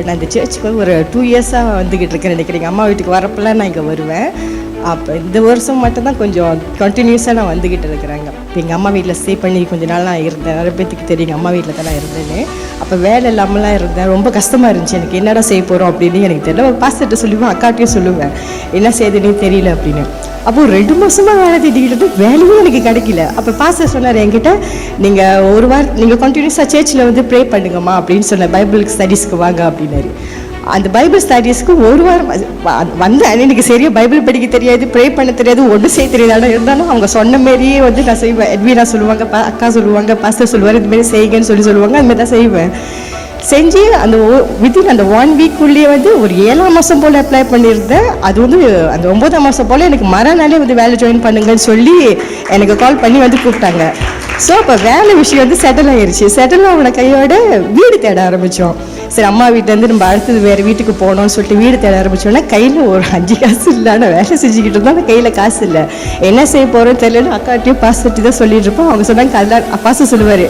இப்போ நான் இந்த சர்ச்சுக்கு ஒரு டூ இயர்ஸாக வந்துக்கிட்டு இருக்கேன் நினைக்கிறீங்க. அம்மா வீட்டுக்கு வரப்பெல்லாம் நான் இங்கே வருவேன். அப்போ இந்த வருஷம் மட்டும்தான் கொஞ்சம் கண்டினியூஸாக நான் வந்துக்கிட்டு இருக்கிறேங்க. இப்போ எங்கள் அம்மா வீட்டில் ஸ்டே பண்ணி கொஞ்ச நாள் நான் இருந்தேன். நிறைய பேத்துக்கு தெரியும் எங்கள் அம்மா வீட்டில் தான் நான் இருந்தேன்னு. அப்போ வேலை இல்லாமலாம் இருந்தேன். ரொம்ப கஷ்டமாக இருந்துச்சு. எனக்கு என்னடா செய்ய போகிறோம் அப்படின்னு எனக்கு தெரியல. பாஸ்டர்கிட்ட சொல்லுவேன் அக்காட்டையும் சொல்லுவேன். என்ன செய்யுதுன்னே தெரியல அப்படின்னு. அப்போ ரெண்டு மாதமாக வேலை தேடிக்கிட்டு வேலையும் எனக்கு கிடைக்கல. அப்போ பாஸ்டர் சொன்னார் என்கிட்ட நீங்கள் ஒரு வாரம் நீங்கள் கண்டினியூஸாக சர்ச்சில் வந்து ப்ரே பண்ணுங்கம்மா அப்படின்னு சொன்னேன் பைபிள் ஸ்டடீஸ்க்கு வாங்க அப்படின்னாரு. அந்த பைபிள் ஸ்டடீஸ்க்கு ஒரு வாரம் அது வந்தேன் எனக்கு சரியா பைபிள் படிக்க தெரியாது ப்ரே பண்ண தெரியாது ஒன்றும் செய்ய தெரியாது இருந்தாலும் அவங்க சொன்ன மாரியே வந்து நான் செய்வேன். எட்வீனா சொல்லுவாங்க பா அக்கா சொல்லுவாங்க பாஸ்டர் சொல்லுவார் இதுமாரி செய்யுங்கன்னு சொல்லி சொல்லுவாங்க அதுமாரி மாதிரி தான் செய்வேன். செஞ்சு அந்த வித்தின் அந்த ஒன் வீக்குள்ளேயே வந்து ஒரு ஏழாம் மாதம் போல் அப்ளை பண்ணியிருந்தேன். அது வந்து அந்த ஒம்பதாம் மாதம் போல் எனக்கு மறுநாளே வந்து வேலை ஜாயின் பண்ணுங்கன்னு சொல்லி எனக்கு கால் பண்ணி வந்து கூப்பிட்டாங்க. ஸோ அப்போ வேலை விஷயம் வந்து செட்டில் ஆயிடுச்சு செட்டில் ஆகின கையோட வீடு தேட ஆரம்பித்தோம் சரி அம்மா வீட்டிலேருந்து நம்ம அடுத்தது வேறு வீட்டுக்கு போகணும்னு சொல்லிட்டு வீடு தேட ஆரம்பித்தோன்னா கையில் ஒரு அஞ்சு காசு இல்லை ஆனால் வேலை செஞ்சுக்கிட்டு இருந்தால் கையில் காசு இல்லை. என்ன செய்ய போகிறோன்னு தெரியலன்னு அக்காட்டையும் பாஸ்ட்டு தான் சொல்லிட்டு இருப்போம். அவங்க சொன்னாங்க அதெல்லாம் அப்பாசம் சொல்லுவார்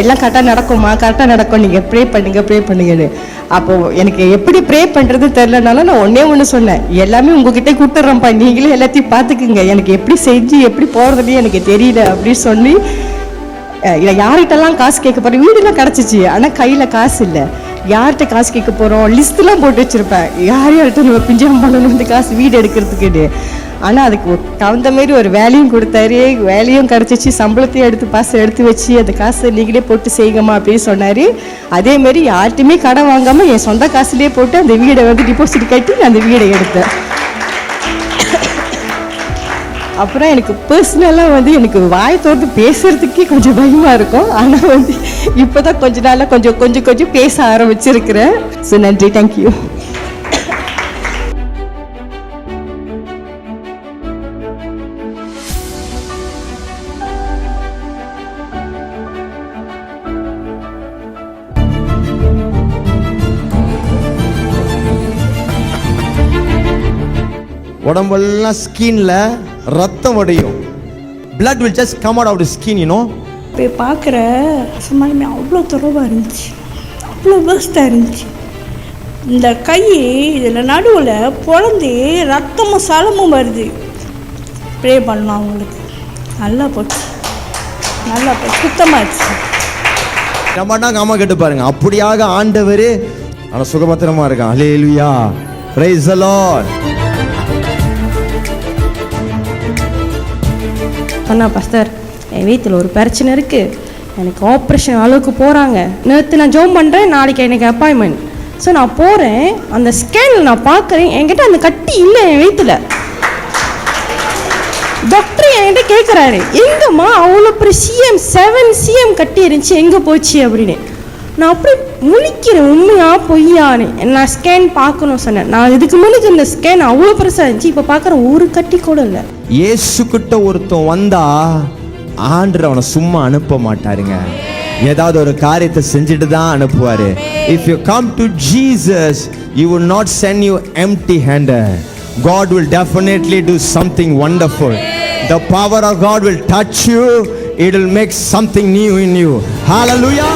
எல்லாம் கரெக்டாக நடக்குமா கரெக்டாக நடக்கும். நீங்கள் ப்ரே பண்ணுங்கள் ப்ரே பண்ணுங்கன்னு. அப்போது எனக்கு எப்படி ப்ரே பண்ணுறது தெரிலனாலும் நான் ஒன்றே ஒன்று சொன்னேன் எல்லாமே உங்ககிட்ட கொடுத்துட்றேன்ப்பா நீங்களே எல்லாத்தையும் பார்த்துக்குங்க. எனக்கு எப்படி செஞ்சு எப்படி போகிறதுனே எனக்கு தெரியல. அப்படின்னு சொல்லி இதை யார்கிட்டலாம் காசு கேட்க போகிறேன் வீடுலாம் கிடச்சிச்சு. ஆனால் கையில் காசு இல்லை. யார்கிட்ட காசு கேட்க போகிறோம் லிஸ்ட்லாம் போட்டு வச்சுருப்பேன். யார் யார்கிட்ட நம்ம பிஞ்சம் பண்ணணும் வந்து காசு? வீடு எடுக்கிறதுக்குன்னு. ஆனால் அதுக்கு தகுந்த மாரி ஒரு வேலையும் கொடுத்தாரு. வேலையும் கிடச்சிச்சு. சம்பளத்தையும் எடுத்து பாசம் எடுத்து வச்சு அந்த காசை நீங்களே போட்டு செய்யுங்கம்மா அப்படின்னு சொன்னார். அதேமாரி யார்கிட்டையுமே கடன் வாங்காமல் என் சொந்த காசுலேயே போட்டு அந்த வீடை வந்து டிபாசிட் கட்டி நான் அந்த வீடை எடுத்தேன். அப்புறம் எனக்கு பர்சனலாக வந்து எனக்கு வாய் தோர்ந்து பேசுகிறதுக்கே கொஞ்சம் பயமாக இருக்கும். ஆனால் வந்து இப்போ தான் கொஞ்ச நாளாக கொஞ்சம் கொஞ்சம் கொஞ்சம் பேச ஆரம்பிச்சிருக்கிறேன். ஸோ நன்றி. தேங்க்யூ உடம்பெல்லாம் ஸ்கின்ல ரத்தம் வடியும். Just come out of the skin you know? போய் பார்க்குற சமாளமே அவ்வளோ துறவாக இருந்துச்சு. அவ்வளோ வேஸ்ட்டாக இருந்துச்சு. இந்த கை இதில் நடுவில் பொழந்து ரத்தமும் சலமும் வருது. ப்ரே பண்ணோம் அவங்களுக்கு. நல்லா போச்சு. நல்லா போச்சு. சுத்தமாகிடுச்சு நம்மனா காம கேட்டு பாருங்க. அப்படியாக ஆண்டவர் ஆனா சுகபத்திரமா இருக்கான். Hallelujah praise the lord. சொன்னா பாஸ்டர் என் வீட்டில் ஒரு பிரச்சனை இருக்குது எனக்கு ஆப்ரேஷன் அளவுக்கு போகிறாங்க நேற்று நான் ஜோம் பண்ணுறேன் நாளைக்கு எனக்கு அப்பாயின்மெண்ட் ஸோ நான் போகிறேன் அந்த ஸ்கேனில் நான் பார்க்குறேன். என்கிட்ட அந்த கட்டி இல்லை என் வீட்டில். டாக்டர் என்கிட்ட கேட்குறாரு எங்கம்மா அவ்வளோ பெரிய சிஎம் செவன் சிஎம் கட்டி இருந்துச்சு. எங்கே போச்சு? அப்படின்னு. நான் அப்படியே முழிக்கிறேன் உண்மையா பொய்யான்னு. நான் ஸ்கேன் பார்க்கணும் சொன்னேன். நான் இதுக்கு முன்னாடி இந்த ஸ்கேன் அவ்வளோ பெருசாக இருந்துச்சு இப்போ பார்க்குற ஒரு கட்டி கூட இல்லை. இயேசு கிட்ட ஒருத்தன் வந்தா ஆண்டு அவனை சும்மா அனுப்ப மாட்டாருங்க. ஏதாவது ஒரு காரியத்தை செஞ்சுட்டு தான் அனுப்புவாரு. If you come to Jesus you will not send you empty handed. God will definitely do something wonderful. The power of god will touch you. It will make something new in you. Hallelujah.